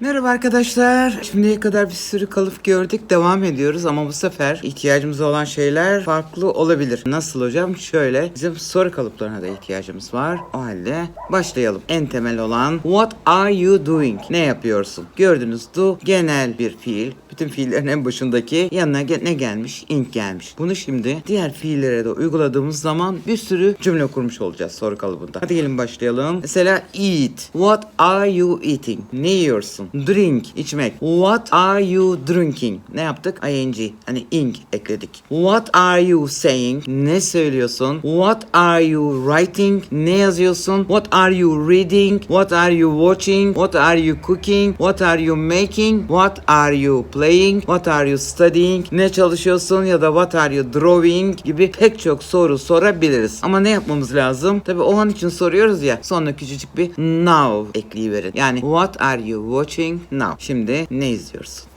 Merhaba arkadaşlar. Şimdiye kadar bir sürü kalıp gördük. Devam ediyoruz ama bu sefer ihtiyacımız olan şeyler farklı olabilir. Nasıl hocam? Şöyle. Bizim soru kalıplarına da ihtiyacımız var. O halde başlayalım. En temel olan What are you doing? Ne yapıyorsun? Gördünüz do genel bir fiil. Bütün fiillerin en başındaki yanına ne gelmiş? ing gelmiş. Bunu şimdi diğer fiillere de uyguladığımız zaman bir sürü cümle kurmuş olacağız soru kalıbında. Hadi gelin başlayalım. Mesela eat. What are you eating? Ne yiyorsun? Drink. içmek. What are you drinking? Ne yaptık? ing. Hani ing ekledik. What are you saying? Ne söylüyorsun? What are you writing? Ne yazıyorsun? What are you reading? What are you watching? What are you cooking? What are you making? What are you playing? What are you studying? Ne çalışıyorsun ya da what are you drawing gibi pek çok soru sorabiliriz. Ama ne yapmamız lazım? Tabii o için soruyoruz ya. Sonra küçücük bir now ekleyiverin. Yani what are you watching now? Şimdi ne izliyorsun?